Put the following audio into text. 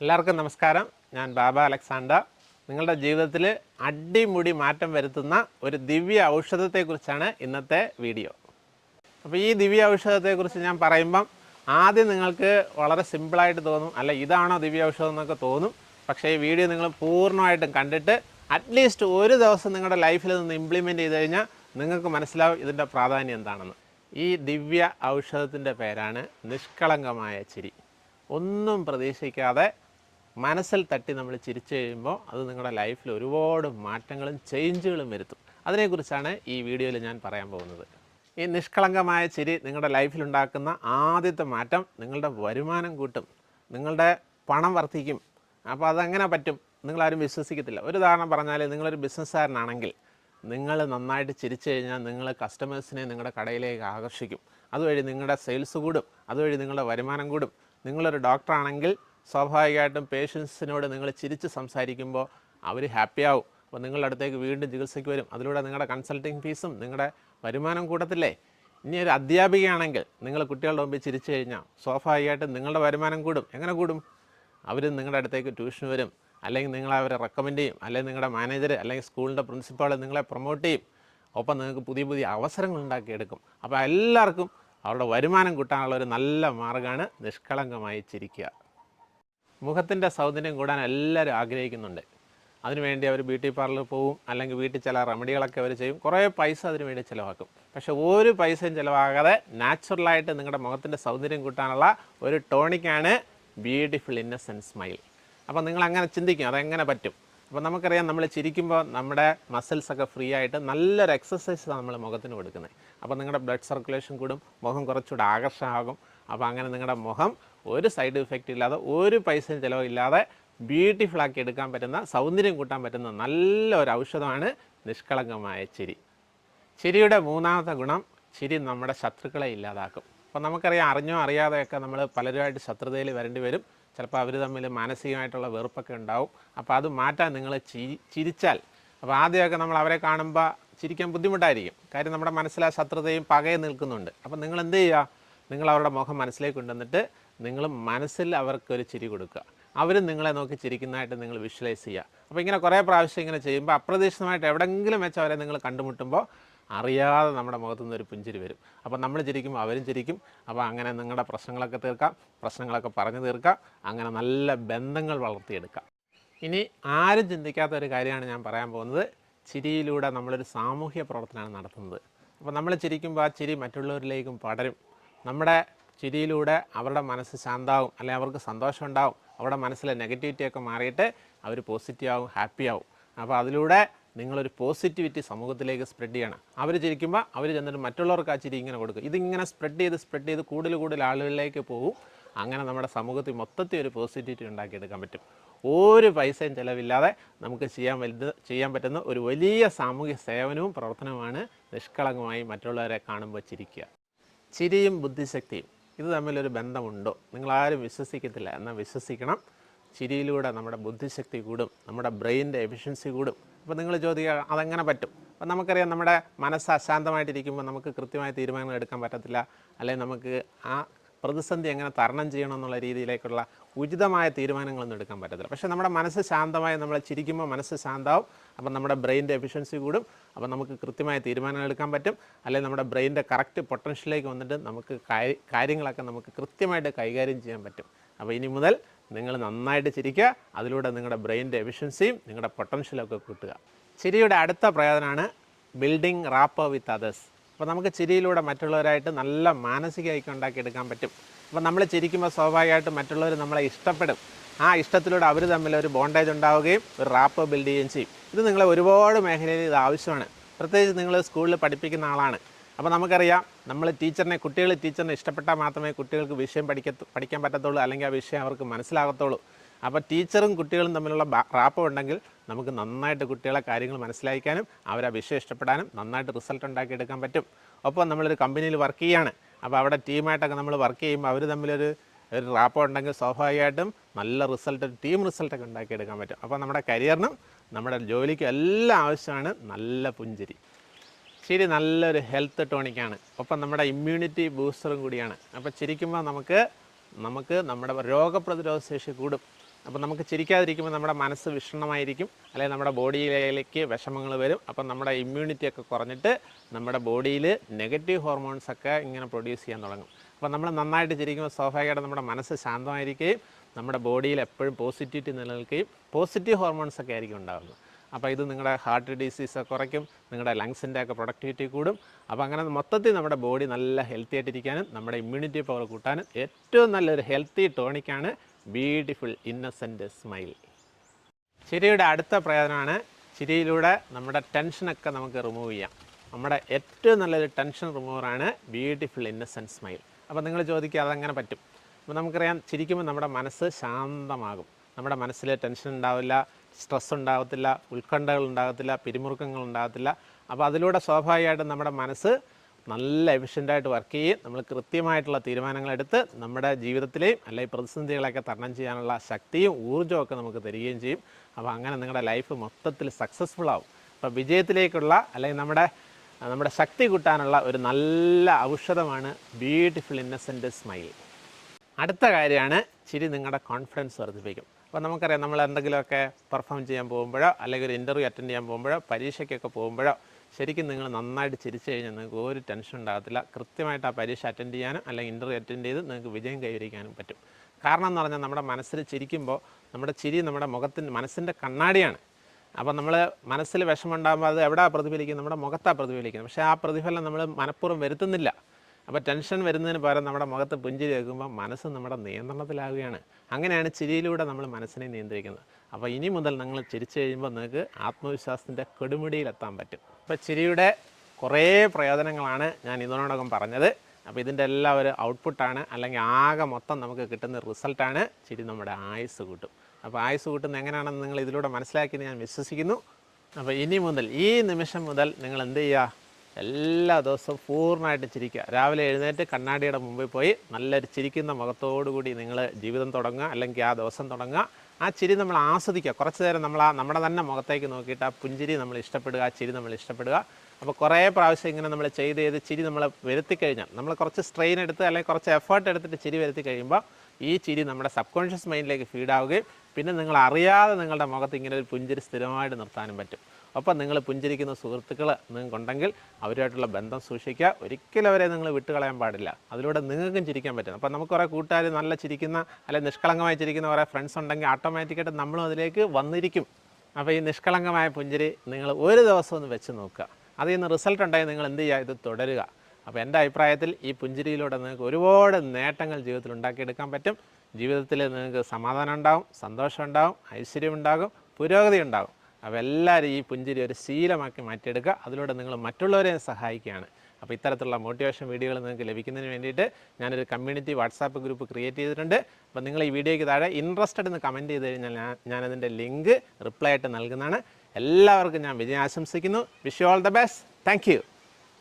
എല്ലാവർക്കും നമസ്കാരം. ഞാൻ ബാബ അലക്സാണ്ടർ. നിങ്ങളുടെ ജീവിതത്തിൽ അടിമുടി മാറ്റം വരുത്തുന്ന ഒരു ദിവ്യ ഔഷധത്തെക്കുറിച്ചാണ് ഇന്നത്തെ വീഡിയോ. അപ്പോൾ ഈ ദിവ്യ ഔഷധത്തെക്കുറിച്ച് ഞാൻ പറയുമ്പം ആദ്യം നിങ്ങൾക്ക് വളരെ സിമ്പിളായിട്ട് തോന്നും അല്ല ഇതാണോ ദിവ്യ ഔഷധം എന്നൊക്കെ തോന്നും. പക്ഷേ ഈ വീഡിയോ നിങ്ങൾ പൂർണമായിട്ടും കണ്ടിട്ട് അറ്റ്ലീസ്റ്റ് ഒരു ദിവസം നിങ്ങളുടെ ലൈഫിൽ നിന്ന് ഇംപ്ലിമെന്റ് ചെയ്ത് കഴിഞ്ഞാൽ നിങ്ങൾക്ക് മനസ്സിലാവും ഇതിന്റെ പ്രാധാന്യം എന്താണെന്ന്. ഈ ദിവ്യ ഔഷധത്തിന്റെ പേരാണ് നിഷ്കളങ്കമായ ചിരി. ഒന്നും പ്രതീക്ഷിക്കാതെ മനസ്സിൽ തട്ടി നമ്മൾ ചിരിച്ചു കഴിയുമ്പോൾ അത് നിങ്ങളുടെ ലൈഫിൽ ഒരുപാട് മാറ്റങ്ങളും ചേഞ്ചുകളും വരുത്തും. അതിനെക്കുറിച്ചാണ് ഈ വീഡിയോയിൽ ഞാൻ പറയാൻ പോകുന്നത്. ഈ നിഷ്കളങ്കമായ ചിരി നിങ്ങളുടെ ലൈഫിലുണ്ടാക്കുന്ന ആദ്യത്തെ മാറ്റം നിങ്ങളുടെ വരുമാനം കൂട്ടും. നിങ്ങളുടെ പണം വർദ്ധിക്കും. അപ്പോൾ അതെങ്ങനെ പറ്റും. നിങ്ങളാരും വിശ്വസിക്കത്തില്ല. ഒരു ഉദാഹരണം പറഞ്ഞാൽ നിങ്ങളൊരു ബിസിനസ്സുകാരനാണെങ്കിൽ നിങ്ങൾ നന്നായിട്ട് ചിരിച്ചു കഴിഞ്ഞാൽ നിങ്ങൾ കസ്റ്റമേഴ്സിനെ നിങ്ങളുടെ കടയിലേക്ക് ആകർഷിക്കും. അതുവഴി നിങ്ങളുടെ സെയിൽസ് കൂടും. അതുവഴി നിങ്ങളുടെ വരുമാനം കൂടും. നിങ്ങളൊരു ഡോക്ടറാണെങ്കിൽ സ്വാഭാവികമായിട്ടും പേഷ്യൻസിനോട് നിങ്ങൾ ചിരിച്ച് സംസാരിക്കുമ്പോൾ അവർ ഹാപ്പിയാവും അപ്പോൾ നിങ്ങളുടെ അടുത്തേക്ക് വീണ്ടും ചികിത്സയ്ക്ക് വരും. അതിലൂടെ നിങ്ങളുടെ കൺസൾട്ടിങ് ഫീസും നിങ്ങളുടെ വരുമാനം കൂടത്തില്ലേ ഇനി ഒരു അധ്യാപികയാണെങ്കിൽ നിങ്ങൾ കുട്ടികളുടെ മുമ്പിൽ ചിരിച്ചു കഴിഞ്ഞാൽ സ്വാഭാവികമായിട്ടും നിങ്ങളുടെ വരുമാനം കൂടും. എങ്ങനെ കൂടും? അവർ നിങ്ങളുടെ അടുത്തേക്ക് ട്യൂഷൻ വരും. അല്ലെങ്കിൽ നിങ്ങൾ അവരെ റെക്കമെൻഡ് ചെയ്യും. അല്ലെങ്കിൽ നിങ്ങളുടെ മാനേജർ അല്ലെങ്കിൽ സ്കൂളിന്റെ പ്രിൻസിപ്പാൾ നിങ്ങളെ പ്രൊമോട്ട് ചെയ്യും. ഒപ്പം നിങ്ങൾക്ക് പുതിയ പുതിയ അവസരങ്ങൾ ഉണ്ടാക്കിയെടുക്കും. അപ്പോൾ എല്ലാവർക്കും അവരുടെ വരുമാനം കൂട്ടാനുള്ള ഒരു നല്ല മാർഗമാണ് നിഷ്കളങ്കമായി ചിരിക്കുക. മുഖത്തിന്റെ സൗന്ദര്യം കൂടാൻ എല്ലാവരും ആഗ്രഹിക്കുന്നുണ്ട്. അതിനുവേണ്ടി അവർ ബ്യൂട്ടി പാർലറിൽ പോവും അല്ലെങ്കിൽ വീട്ടിൽ ചില റെമഡികളൊക്കെ അവർ ചെയ്യും. കുറേ പൈസ അതിന് വേണ്ടി ചിലവാക്കും. പക്ഷെ ഒരു പൈസയും ചിലവാകാതെ നാച്ചുറലായിട്ട് നിങ്ങളുടെ മുഖത്തിന്റെ സൗന്ദര്യം കൂട്ടാനുള്ള ഒരു ടോണിക്കാണ് ബ്യൂട്ടിഫുൾ ഇന്നസെൻസ് സ്മൈൽ. അപ്പോൾ നിങ്ങൾ അങ്ങനെ ചിന്തിക്കും അതെങ്ങനെ പറ്റും? അപ്പോൾ നമുക്കറിയാം നമ്മൾ ചിരിക്കുമ്പോൾ നമ്മുടെ മസിൽസൊക്കെ ഫ്രീ ആയിട്ട് നല്ലൊരു എക്സസൈസ് നമ്മൾ മുഖത്തിന് കൊടുക്കുന്നത്. അപ്പോൾ നിങ്ങളുടെ ബ്ലഡ് സർക്കുലേഷൻ കൂടും മുഖം കുറച്ചുകൂടെ ആകർഷകമാകും അപ്പോൾ അങ്ങനെ നിങ്ങളുടെ മുഖം ഒരു സൈഡ് ഇഫക്റ്റ് ഇല്ലാതെ ഒരു പൈസ ചിലവില്ലാതെ ബ്യൂട്ടിഫുള്ളാക്കി എടുക്കാൻ പറ്റുന്ന സൗന്ദര്യം കൂട്ടാൻ പറ്റുന്ന നല്ല ഒരു ഔഷധമാണ് നിഷ്കളങ്കമായ ചിരി. ചിരിയുടെ മൂന്നാമത്തെ ഗുണം ചിരി നമ്മുടെ ശത്രുക്കളെ ഇല്ലാതാക്കും. അപ്പോൾ നമുക്കറിയാം അറിഞ്ഞോ അറിയാതെയൊക്കെ നമ്മൾ പലരുമായിട്ട് ശത്രുതയിൽ വരേണ്ടി വരും. ചിലപ്പോൾ അവർ തമ്മിൽ മാനസികമായിട്ടുള്ള വെറുപ്പൊക്കെ ഉണ്ടാവും. അപ്പോൾ അത് മാറ്റാൻ നിങ്ങൾ ചിരി ചിരിച്ചാൽ അപ്പോൾ ആദ്യമൊക്കെ നമ്മൾ അവരെ കാണുമ്പോൾ ചിരിക്കാൻ ബുദ്ധിമുട്ടായിരിക്കും. കാര്യം നമ്മുടെ മനസ്സിൽ ശത്രുതയും പകയും നിൽക്കുന്നുണ്ട്. അപ്പോൾ നിങ്ങൾ എന്ത് ചെയ്യുക? നിങ്ങൾ അവരുടെ മുഖം മനസ്സിലേക്ക് കൊണ്ടുവന്നിട്ട് നിങ്ങൾ മനസ്സിൽ അവർക്കൊരു ചിരി കൊടുക്കുക. അവരും നിങ്ങളെ നോക്കി ചിരിക്കുന്നതായിട്ട് നിങ്ങൾ വിഷ്വലൈസ് ചെയ്യുക. അപ്പോൾ ഇങ്ങനെ കുറേ പ്രാവശ്യം ഇങ്ങനെ ചെയ്യുമ്പോൾ അപ്രതീക്ഷിതമായിട്ട് എവിടെയെങ്കിലും വെച്ച് അവരെ നിങ്ങൾ കണ്ടുമുട്ടുമ്പോൾ അറിയാതെ നമ്മുടെ മുഖത്തു നിന്ന് ഒരു പുഞ്ചിരി വരും. അപ്പോൾ നമ്മൾ ചിരിക്കുമ്പോൾ അവരും ചിരിക്കും. അപ്പോൾ അങ്ങനെ നിങ്ങളുടെ പ്രശ്നങ്ങളൊക്കെ തീർക്കാം. പ്രശ്നങ്ങളൊക്കെ പറഞ്ഞു തീർക്കാം. അങ്ങനെ നല്ല ബന്ധങ്ങൾ വളർത്തിയെടുക്കാം. ഇനി ആരും ചിന്തിക്കാത്ത ഒരു കാര്യമാണ് ഞാൻ പറയാൻ പോകുന്നത്. ചിരിയിലൂടെ നമ്മളൊരു സാമൂഹ്യ പ്രവർത്തനമാണ് നടത്തുന്നത്. അപ്പോൾ നമ്മൾ ചിരിക്കുമ്പോൾ ആ ചിരി മറ്റുള്ളവരിലേക്കും പടരും. നമ്മുടെ ചിരിയിലൂടെ അവരുടെ മനസ്സ് ശാന്താവും അല്ലെങ്കിൽ അവർക്ക് സന്തോഷം ഉണ്ടാവും അവരുടെ മനസ്സിലെ നെഗറ്റിവിറ്റിയൊക്കെ മാറിയിട്ട് അവർ പോസിറ്റീവ് ആവും ഹാപ്പി ആവും. അപ്പോൾ അതിലൂടെ നിങ്ങളൊരു പോസിറ്റിവിറ്റി സമൂഹത്തിലേക്ക് സ്പ്രെഡ് ചെയ്യണം. അവർ ചിരിക്കുമ്പോൾ അവർ ചെന്നിട്ട് മറ്റുള്ളവർക്ക് ആ ചിരി ഇങ്ങനെ കൊടുക്കും. ഇതിങ്ങനെ സ്പ്രെഡ് ചെയ്ത് സ്പ്രെഡ് ചെയ്ത് കൂടുതൽ കൂടുതൽ ആളുകളിലേക്ക് പോകും. അങ്ങനെ നമ്മുടെ സമൂഹത്തിൽ മൊത്തത്തിൽ ഒരു പോസിറ്റിവിറ്റി ഉണ്ടാക്കിയെടുക്കാൻ പറ്റും. ഒരു പൈസയും ചിലവില്ലാതെ നമുക്ക് ചെയ്യാൻ വലുത് ചെയ്യാൻ പറ്റുന്ന ഒരു വലിയ സാമൂഹ്യ സേവനവും പ്രവർത്തനവുമാണ് നിഷ്കളങ്കമായി മറ്റുള്ളവരെ കാണുമ്പോൾ ചിരിക്കുക. ചിരിയും ബുദ്ധിശക്തിയും ഇത് തമ്മിലൊരു ബന്ധമുണ്ടോ? നിങ്ങളാരും വിശ്വസിക്കത്തില്ല. എന്നാൽ വിശ്വസിക്കണം. ചിരിയിലൂടെ നമ്മുടെ ബുദ്ധിശക്തി കൂടും. നമ്മുടെ ബ്രെയിനിന്റെ എഫിഷ്യൻസി കൂടും. അപ്പോൾ നിങ്ങൾ ചോദിക്കുക അതെങ്ങനെ പറ്റും? അപ്പോൾ നമുക്കറിയാം നമ്മുടെ മനസ്സ് അശാന്തമായിട്ടിരിക്കുമ്പോൾ നമുക്ക് കൃത്യമായ തീരുമാനങ്ങൾ എടുക്കാൻ പറ്റത്തില്ല. അല്ലെങ്കിൽ നമുക്ക് ആ പ്രതിസന്ധി എങ്ങനെ തരണം ചെയ്യണം എന്നുള്ള രീതിയിലേക്കുള്ള ഉചിതമായ തീരുമാനങ്ങളൊന്നും എടുക്കാൻ പറ്റത്തില്ല. പക്ഷേ നമ്മുടെ മനസ്സ് ശാന്തമായി നമ്മൾ ചിരിക്കുമ്പോൾ മനസ്സ് ശാന്താവും. അപ്പം നമ്മുടെ ബ്രെയിന്റെ എഫിഷ്യൻസി കൂടും. അപ്പം നമുക്ക് കൃത്യമായ തീരുമാനങ്ങൾ എടുക്കാൻ പറ്റും. അല്ലെങ്കിൽ നമ്മുടെ ബ്രെയിന്റെ കറക്റ്റ് പൊട്ടൻഷ്യലിലേക്ക് വന്നിട്ട് നമുക്ക് കാര്യ- കാര്യങ്ങളൊക്കെ നമുക്ക് കൃത്യമായിട്ട് കൈകാര്യം ചെയ്യാൻ പറ്റും. അപ്പോൾ ഇനി മുതൽ നിങ്ങൾ നന്നായിട്ട് ചിരിക്കുക. അതിലൂടെ നിങ്ങളുടെ ബ്രെയിന്റെ എഫിഷ്യൻസിയും നിങ്ങളുടെ പൊട്ടൻഷ്യലൊക്കെ കൂട്ടുക. ചിരിയുടെ അടുത്ത പ്രയോജനമാണ് ബിൽഡിംഗ് റാപ്പ് വിത്ത് അതേഴ്സ് അപ്പോൾ നമുക്ക് ചിരിയിലൂടെ മറ്റുള്ളവരായിട്ട് നല്ല മാനസിക ഐക്യം ഉണ്ടാക്കിയെടുക്കാൻ പറ്റും. അപ്പോൾ നമ്മൾ ചിരിക്കുമ്പോൾ സ്വാഭാവികമായിട്ടും മറ്റുള്ളവർ നമ്മളെ ഇഷ്ടപ്പെടും. ആ ഇഷ്ടത്തിലൂടെ അവർ തമ്മിൽ ഒരു ബോണ്ടേജ് ഉണ്ടാവുകയും ഒരു റാപ്പ് ബിൽഡ് ചെയ്യുകയും ചെയ്യും. ഇത് നിങ്ങളെ ഒരുപാട് മേഖലയിൽ ഇത് ആവശ്യമാണ്. പ്രത്യേകിച്ച് നിങ്ങൾ സ്കൂളിൽ പഠിപ്പിക്കുന്ന ആളാണ്. അപ്പോൾ നമുക്കറിയാം നമ്മൾ ടീച്ചറിനെ കുട്ടികൾ ടീച്ചറിനെ ഇഷ്ടപ്പെട്ടാൽ മാത്രമേ കുട്ടികൾക്ക് വിഷയം പഠിക്ക പഠിക്കാൻ പറ്റത്തുള്ളൂ അല്ലെങ്കിൽ ആ വിഷയം അവർക്ക് മനസ്സിലാകത്തുള്ളൂ. അപ്പോൾ ടീച്ചറും കുട്ടികളും തമ്മിലുള്ള റാപ്പ് ഉണ്ടെങ്കിൽ നമുക്ക് നന്നായിട്ട് കുട്ടികളെ കാര്യങ്ങൾ മനസ്സിലാക്കാനും അവരെ വിഷയം ഇഷ്ടപ്പെടാനും നന്നായിട്ട് റിസൾട്ട് ഉണ്ടാക്കിയെടുക്കാൻ പറ്റും. ഒപ്പം നമ്മളൊരു കമ്പനിയിൽ വർക്ക് ചെയ്യാണ്. അപ്പോൾ അവിടെ ടീമായിട്ടൊക്കെ നമ്മൾ വർക്ക് ചെയ്യുമ്പോൾ അവർ തമ്മിലൊരു ഒരു റാപ്പ് ഉണ്ടെങ്കിൽ സ്വാഭാവികമായിട്ടും നല്ല റിസൾട്ട് ടീം റിസൾട്ടൊക്കെ ഉണ്ടാക്കിയെടുക്കാൻ പറ്റും. അപ്പോൾ നമ്മുടെ കരിയറിനും നമ്മുടെ ജോലിക്കും എല്ലാം ആവശ്യമാണ് നല്ല പുഞ്ചിരി. ശരി നല്ലൊരു ഹെൽത്ത് ടോണിക്കാണ് ഒപ്പം നമ്മുടെ ഇമ്മ്യൂണിറ്റി ബൂസ്റ്ററും കൂടിയാണ്. അപ്പോൾ ചിരിക്കുമ്പോൾ നമുക്ക് നമുക്ക് നമ്മുടെ രോഗപ്രതിരോധ ശേഷി കൂടും. അപ്പോൾ നമുക്ക് ചിരിക്കാതിരിക്കുമ്പോൾ നമ്മുടെ മനസ്സ് വിഷണ്ണമായിരിക്കും അല്ലെങ്കിൽ നമ്മുടെ ബോഡിയിലേക്ക് വിഷമങ്ങൾ വരും. അപ്പം നമ്മുടെ ഇമ്മ്യൂണിറ്റി ഒക്കെ കുറഞ്ഞിട്ട് നമ്മുടെ ബോഡിയിൽ നെഗറ്റീവ് ഹോർമോൺസ് ഒക്കെ ഇങ്ങനെ പ്രൊഡ്യൂസ് ചെയ്യാൻ തുടങ്ങും. അപ്പോൾ നമ്മൾ നന്നായിട്ട് ചിരിക്കുമ്പോൾ സ്വാഭാവികമായിട്ട് നമ്മുടെ മനസ്സ് ശാന്തമായിരിക്കുകയും നമ്മുടെ ബോഡിയിൽ എപ്പോഴും പോസിറ്റിവിറ്റി നിലനിൽക്കുകയും പോസിറ്റീവ് ഹോർമോൺസ് ഒക്കെ ആയിരിക്കും ഉണ്ടാകുന്നത് അപ്പോൾ ഇത് നിങ്ങളുടെ ഹാർട്ട് ഡിസീസ് കുറയ്ക്കും നിങ്ങളുടെ ലങ്സിന്റെ ഒക്കെ പ്രൊഡക്ടിവിറ്റി കൂടും. അപ്പോൾ അങ്ങനെ മൊത്തത്തിൽ നമ്മുടെ ബോഡി നല്ല ഹെൽത്തി ആയിട്ടിരിക്കാനും നമ്മുടെ ഇമ്മ്യൂണിറ്റി പവർ കൂട്ടാനും ഏറ്റവും നല്ലൊരു ഹെൽത്തി ടോണിക്കാണ് ബ്യൂട്ടിഫുൾ ഇന്നസെന്റ് സ്മൈൽ ചിരിയുടെ അടുത്ത പ്രയോജനമാണ് ചിരിയിലൂടെ നമ്മുടെ ടെൻഷനൊക്കെ നമുക്ക് റിമൂവ് ചെയ്യാം. നമ്മുടെ ഏറ്റവും നല്ലൊരു ടെൻഷൻ റിമൂവറാണ് ബ്യൂട്ടിഫുൾ ഇന്നസെന്റ് സ്മൈൽ അപ്പോൾ നിങ്ങൾ ചോദിക്കുക അതങ്ങനെ പറ്റും. അപ്പോൾ നമുക്കറിയാം ചിരിക്കുമ്പോൾ നമ്മുടെ മനസ്സ് ശാന്തമാകും. നമ്മുടെ മനസ്സിൽ ടെൻഷൻ ഉണ്ടാവില്ല സ്ട്രെസ് ഉണ്ടാകത്തില്ല ഉത്കണ്ഠകൾ ഉണ്ടാകത്തില്ല പിരിമുറുക്കങ്ങൾ ഉണ്ടാകത്തില്ല. അപ്പോൾ അതിലൂടെ സ്വാഭാവികമായിട്ടും നമ്മുടെ മനസ്സ് നല്ല എഫിഷ്യന്റായിട്ട് വർക്ക് ചെയ്യും. നമ്മൾ കൃത്യമായിട്ടുള്ള തീരുമാനങ്ങളെടുത്ത് നമ്മുടെ ജീവിതത്തിലെയും അല്ലെങ്കിൽ പ്രതിസന്ധികളെയൊക്കെ തരണം ചെയ്യാനുള്ള ശക്തിയും ഊർജവും ഒക്കെ നമുക്ക് തരികയും ചെയ്യും. അപ്പോൾ അങ്ങനെ നിങ്ങളുടെ ലൈഫ് മൊത്തത്തിൽ സക്സസ്ഫുൾ ആവും. അപ്പോൾ വിജയത്തിലേക്കുള്ള അല്ലെങ്കിൽ നമ്മുടെ നമ്മുടെ ശക്തി കൂട്ടാനുള്ള ഒരു നല്ല ഔഷധമാണ് ബ്യൂട്ടിഫുൾ ഇന്നസെന്റ് സ്മൈൽ അടുത്ത കാര്യമാണ് ചിരി നിങ്ങളുടെ കോൺഫിഡൻസ് വർദ്ധിപ്പിക്കും. അപ്പോൾ നമുക്കറിയാം നമ്മൾ എന്തെങ്കിലുമൊക്കെ പെർഫോം ചെയ്യാൻ പോകുമ്പോഴോ അല്ലെങ്കിൽ ഒരു ഇന്റർവ്യൂ അറ്റൻഡ് ചെയ്യാൻ പോകുമ്പോഴോ പരീക്ഷയ്ക്കൊക്കെ പോകുമ്പോഴോ ശരിക്കും നിങ്ങൾ നന്നായിട്ട് ചിരിച്ചു കഴിഞ്ഞാൽ നിങ്ങൾക്ക് ഒരു ടെൻഷൻ ഉണ്ടാകത്തില്ല. കൃത്യമായിട്ട് ആ പരീക്ഷ അറ്റൻഡ് ചെയ്യാനും അല്ലെങ്കിൽ ഇന്റർവ്യൂ അറ്റൻഡ് ചെയ്ത് നിങ്ങൾക്ക് വിജയം കൈവരിക്കാനും പറ്റും. കാരണം എന്ന് പറഞ്ഞാൽ നമ്മുടെ മനസ്സിൽ ചിരിക്കുമ്പോൾ നമ്മുടെ ചിരി നമ്മുടെ മുഖത്തിന്റെ മനസ്സിന്റെ കണ്ണാടിയാണ്. അപ്പോൾ നമ്മൾ മനസ്സിൽ വിഷമം ഉണ്ടാകുമ്പോൾ അത് എവിടെ പ്രതിഫലിക്കും നമ്മുടെ മുഖത്താണ് പ്രതിഫലിക്കുന്നത്. പക്ഷേ ആ പ്രതിഫലനം നമ്മൾ മനഃപൂർവം വരുത്തുന്നില്ല. അപ്പോൾ ടെൻഷൻ വരുന്നതിന് പകരം നമ്മുടെ മുഖത്ത് പുഞ്ചിരി വെക്കുമ്പോൾ മനസ്സ് നമ്മുടെ നിയന്ത്രണത്തിലാവുകയാണ്. അങ്ങനെയാണ് ചിരിയിലൂടെ നമ്മൾ മനസ്സിനെ നിയന്ത്രിക്കുന്നത്. അപ്പോൾ ഇനി മുതൽ നിങ്ങൾ ചിരിച്ചു കഴിയുമ്പോൾ നിങ്ങൾക്ക് ആത്മവിശ്വാസത്തിന്റെ കൊടുമുടിയിലെത്താൻ പറ്റും. അപ്പോൾ ചിരിയുടെ കുറേ പ്രയോജനങ്ങളാണ് ഞാൻ ഇതിനോടകം പറഞ്ഞത്. അപ്പോൾ ഇതിന്റെ എല്ലാം ഒരു ഔട്ട്പുട്ടാണ് അല്ലെങ്കിൽ ആകെ മൊത്തം നമുക്ക് കിട്ടുന്ന റിസൾട്ടാണ് ചിരി നമ്മുടെ ആയുസ് കൂട്ടും. അപ്പോൾ ആയുസ് കൂട്ടുന്നത് എങ്ങനെയാണെന്ന് നിങ്ങൾ ഇതിലൂടെ മനസ്സിലാക്കിയെന്ന് ഞാൻ വിശ്വസിക്കുന്നു. അപ്പോൾ ഇനി മുതൽ ഈ നിമിഷം മുതൽ നിങ്ങൾ എന്ത് ചെയ്യുക? എല്ലാ ദിവസവും പൂർണമായിട്ട് ചിരിക്കുക. രാവിലെ എഴുന്നേറ്റ് കണ്ണാടിയുടെ മുമ്പിൽ പോയി നല്ലൊരു ചിരിക്കുന്ന മുഖത്തോടു കൂടി നിങ്ങൾ ജീവിതം തുടങ്ങുക അല്ലെങ്കിൽ ആ ദിവസം തുടങ്ങുക. ആ ചിരി നമ്മൾ ആസ്വദിക്കുക. കുറച്ച് നേരം നമ്മൾ ആ നമ്മുടെ തന്നെ മുഖത്തേക്ക് നോക്കിയിട്ട് ആ പുഞ്ചിരി നമ്മൾ ഇഷ്ടപ്പെടുക ആ ചിരി നമ്മൾ ഇഷ്ടപ്പെടുക. അപ്പോൾ കുറേ പ്രാവശ്യം ഇങ്ങനെ നമ്മൾ ചെയ്ത് ചെയ്ത് ചിരി നമ്മൾ വരുത്തി കഴിഞ്ഞാൽ നമ്മൾ കുറച്ച് സ്ട്രെയിൻ എടുത്ത് അല്ലെങ്കിൽ കുറച്ച് എഫേർട്ട് എടുത്തിട്ട് ചിരി വരുത്തി കഴിയുമ്പോൾ ഈ ചിരി നമ്മുടെ സബ് കോൺഷ്യസ് മൈൻഡിലേക്ക് ഫീഡാവുകയും പിന്നെ നിങ്ങൾ അറിയാതെ നിങ്ങളുടെ മുഖത്ത് ഇങ്ങനെ ഒരു പുഞ്ചിരി സ്ഥിരമായിട്ട് നിർത്താനും പറ്റും. ഒപ്പം നിങ്ങൾ പുഞ്ചിരിക്കുന്ന സുഹൃത്തുക്കൾ നിങ്ങൾക്കുണ്ടെങ്കിൽ അവരുമായിട്ടുള്ള ബന്ധം സൂക്ഷിക്കുക. ഒരിക്കലും അവരെ നിങ്ങൾ വിട്ടുകളയാൻ പാടില്ല. അതിലൂടെ നിങ്ങൾക്കും ചിരിക്കാൻ പറ്റും. അപ്പം നമുക്ക് കുറേ കൂട്ടുകാർ നല്ല ചിരിക്കുന്ന അല്ലെങ്കിൽ നിഷ്കളങ്കമായി ചിരിക്കുന്ന കുറേ ഫ്രണ്ട്സ് ഉണ്ടെങ്കിൽ ഓട്ടോമാറ്റിക്കായിട്ട് നമ്മളും അതിലേക്ക് വന്നിരിക്കും. അപ്പോൾ ഈ നിഷ്കളങ്കമായ പുഞ്ചിരി നിങ്ങൾ ഒരു ദിവസം ഒന്ന് വെച്ച് നോക്കുക. അതിൽ നിന്ന് റിസൾട്ട് ഉണ്ടായി നിങ്ങൾ എന്ത് ചെയ്യുക? ഇത് തുടരുക. അപ്പോൾ എന്റെ അഭിപ്രായത്തിൽ ഈ പുഞ്ചിരിയിലൂടെ നിങ്ങൾക്ക് ഒരുപാട് നേട്ടങ്ങൾ ജീവിതത്തിൽ ഉണ്ടാക്കിയെടുക്കാൻ പറ്റും. ജീവിതത്തിൽ നിങ്ങൾക്ക് സമാധാനം ഉണ്ടാകും സന്തോഷം ഉണ്ടാകും ഐശ്വര്യം ഉണ്ടാകും പുരോഗതി ഉണ്ടാകും. അപ്പോൾ എല്ലാവരും ഈ പുഞ്ചിരി ഒരു ശീലമാക്കി മാറ്റിയെടുക്കുക. അതിലൂടെ നിങ്ങൾ മറ്റുള്ളവരെ സഹായിക്കുകയാണ്. അപ്പോൾ ഇത്തരത്തിലുള്ള മോട്ടിവേഷൻ വീഡിയോകൾ നിങ്ങൾക്ക് ലഭിക്കുന്നതിന് വേണ്ടിയിട്ട് ഞാനൊരു കമ്മ്യൂണിറ്റി വാട്സാപ്പ് ഗ്രൂപ്പ് ക്രിയേറ്റ് ചെയ്തിട്ടുണ്ട്. അപ്പോൾ നിങ്ങൾ ഈ വീഡിയോയ്ക്ക് താഴെ ഇൻട്രസ്റ്റഡ് എന്ന് കമന്റ് ചെയ്ത് കഴിഞ്ഞാൽ ഞാൻ ഞാനതിന്റെ ലിങ്ക് റിപ്ലൈ ആയിട്ട് നൽകുന്നതാണ്. എല്ലാവർക്കും ഞാൻ വിജയം ആശംസിക്കുന്നു wish you all the best thank